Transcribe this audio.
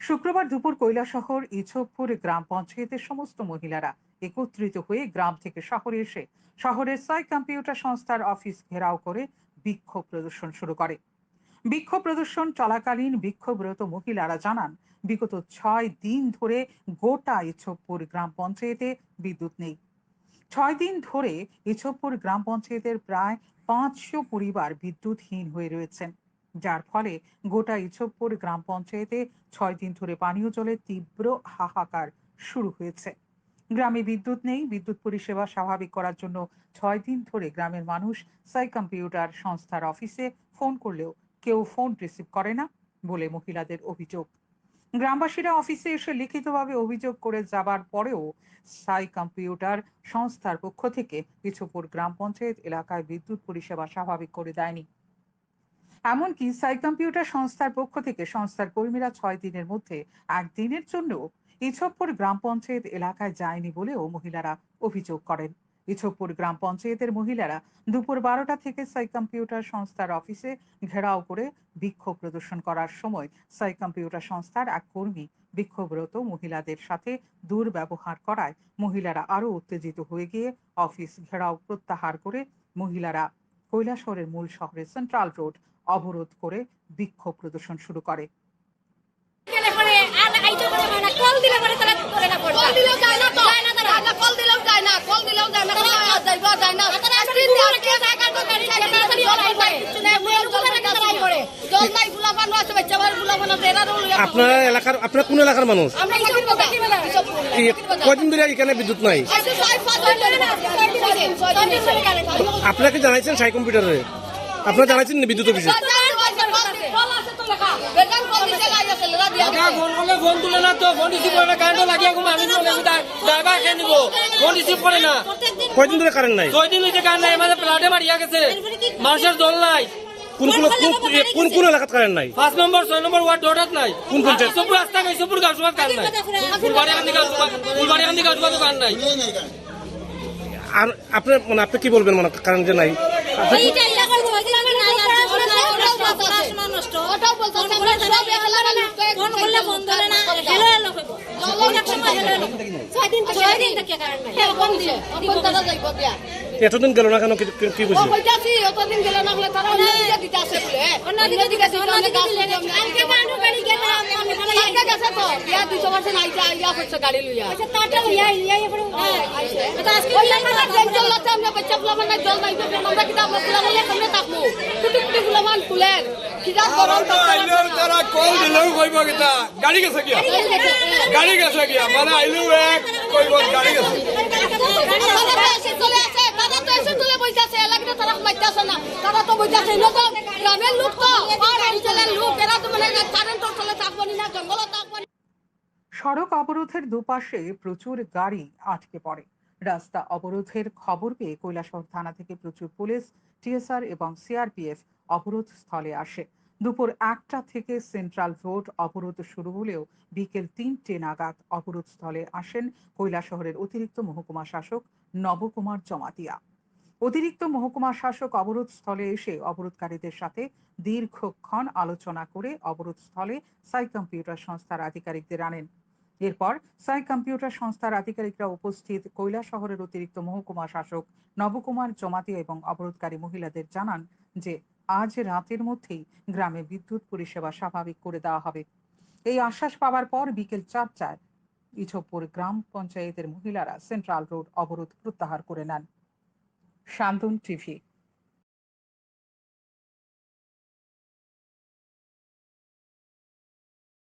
শুক্রবার দুপুর কৈলাসহর ইছবপুর গ্রাম পঞ্চায়েতের সমস্ত মহিলারা একত্রিত হয়ে গ্রাম থেকে শহরে এসে শহরের সাই কম্পিউটার সংস্থার অফিস ঘেরাও করে বিক্ষোভ প্রদর্শন শুরু করে। বিক্ষোভ প্রদর্শন চলাকালীন বিক্ষোভরত মহিলারা জানান, বিগত ছয় দিন ধরে গোটা ইছবপুর গ্রাম পঞ্চায়েতে বিদ্যুৎ নেই। ছয় দিন ধরে ইছবপুর গ্রাম পঞ্চায়েতের প্রায় পাঁচশো পরিবার বিদ্যুৎহীন হয়ে রয়েছেন। যার ফলে গোটা ইছবপুর গ্রাম পঞ্চায়েতে ছয় দিন ধরে পানীয় জলের তীব্র হাহাকার শুরু হয়েছে। গ্রামে বিদ্যুৎ নেই, বিদ্যুৎ পরিষেবা স্বাভাবিক করার জন্য ছয় দিন ধরে গ্রামের মানুষ সাই কম্পিউটার সংস্থার অফিসে ফোন করলেও কেউ ফোন রিসিভ করে না বলে মহিলাদের অভিযোগ। গ্রামবাসীরা অফিসে এসে লিখিতভাবে অভিযোগ করে যাবার পরেও সাই কম্পিউটার সংস্থার পক্ষ থেকে পিছুপুর গ্রাম পঞ্চায়েত এলাকায় বিদ্যুৎ পরিষেবা স্বাভাবিক করে দেয়নি। এমনকি সাই কম্পিউটার সংস্থার পক্ষ থেকে সংস্থার কর্মীরা ছয় দিনের মধ্যে একদিনের জন্য ইছবপুর গ্রাম পঞ্চায়েত এলাকায় যায়নি বলেও মহিলারা অভিযোগ করেন। ইছবপুর গ্রাম পঞ্চায়েতের মহিলারা দুপুর বারোটা থেকে সাই কম্পিউটার সংস্থার অফিসে ঘেরাও করে বিক্ষোভ প্রদর্শন করার সময় সাই কম্পিউটার সংস্থার এক কর্মী বিক্ষোভরত মহিলাদের সাথে দুর্ব্যবহার করায় মহিলারা আরও উত্তেজিত হয়ে গিয়ে অফিস ঘেরাও প্রত্যাহার করে মহিলারা কৈলাসহরের মূল শহরে সেন্ট্রাল রোড অবরোধ করে বিক্ষোভ প্রদর্শন শুরু করে। আপনার এলাকার আপনার কোন এলাকার মানুষ? কয়দিন ধরে এখানে বিদ্যুৎ নাই? আপনাকে জানাইছেন সাই কম্পিউটারে। আপনারা জানাইছেন না বিদ্যুৎ অফিসে? টাকা ফোন তুলে না তো ফোন রিসিভ করে না কারেন্ট লাগিয়ে আমি ড্রাইভার খেয়ে নিব। ফোন রিসিভ করে না। কয়দিন ধরে কারেন্ট নাই? কারেন্ট নাই আমাদের প্লাটে মারিয়া গেছে। মানুষের জল নাই। কোন কোন কোন- কোন কোন এলাকাত কারেন্ট নাই? পাঁচ নম্বর ছয় নম্বর ওয়ার্ড নাই। কোন পঞ্চায়েত? সবুর রাস্তা নাই সবুর কারেন্ট নাই। ফুলবাড়ি ফুলবাড়ি কারেন্ট নাই। আর আপনি মানে আপনি কি বলবেন মনে কারণ যে নাই? ছয় দিন ছয় দিন। কে এতদিন গেল না কেন কি- কি- কি ও বুঝলি অতদিন গেলে না হলে তারা দিতে আসে বলে অন্যদিকে দিকে মনে মনে তো ইয়া ইয়া গাড়ি লইয়া আচ্ছা তাটা ইয়া ইয়া এবারে এটা আজকে ওই আমরা আমরা বাচ্চা গুলামান নাই জল নাই তো আমরা কিতা আমরা গুলামান কেমনে থাকব কুটু কুটু গুলামান কুলের কিতা গরম আইলেও তারা কল দিলেও কইব কিতা গাড়ি গেছে কিয়া গাড়ি গেছে কিয়া মানে আইলেও এক কইব গাড়ি গেছে তো চলে আসে বইতাছে এলাকাতে তারা মাইতাছে না। তারা তো বইতাছে, এগুলো গ্রামের লোক তো। আর অঞ্চলের লোক, এরা তো মানে কারেন্ট চলে থাকব না, জঙ্গলও থাকব সড়ক অবরোধের দুপাশে প্রচুর গাড়ি আটকে পড়ে। রাস্তা অবরোধের খবর পেয়ে কৈলাসহর থানা থেকে প্রচুর পুলিশ, টিএসআর এবং সিআরপিএফ অবরোধ স্থলে আসে। দুপুর একটা থেকে সেন্ট্রাল রোড অবরোধ শুরু হলেও বিকেল তিনটে নাগাদ অবরোধ স্থলে আসেন কৈলাসহরের অতিরিক্ত মহকুমা শাসক নবকুমার জমাতিয়া। অতিরিক্ত মহকুমা শাসক অবরোধ স্থলে এসে অবরোধকারীদের সাথে দীর্ঘক্ষণ আলোচনা করে অবরোধ স্থলে সাই কম্পিউটার সংস্থার আধিকারিকদের আনেন। এরপর সাই কম্পিউটার সংস্থার আধিকারিকরা উপস্থিত কৈলা শহরের অতিরিক্ত মহকুমা শাসক নবকুমার জমাতিয়া এবং অবরোধকারী মহিলাদের জানান যে, আজ রাতের মধ্যেই গ্রামে বিদ্যুৎ পরিষেবা স্বাভাবিক করে দেওয়া হবে। এই আশ্বাস পাওয়ার পর বিকেল চারটায় ইছবপুর গ্রাম পঞ্চায়েতের মহিলারা সেন্ট্রাল রোড অবরোধ প্রত্যাহার করে নেন। শান্তন টিভি।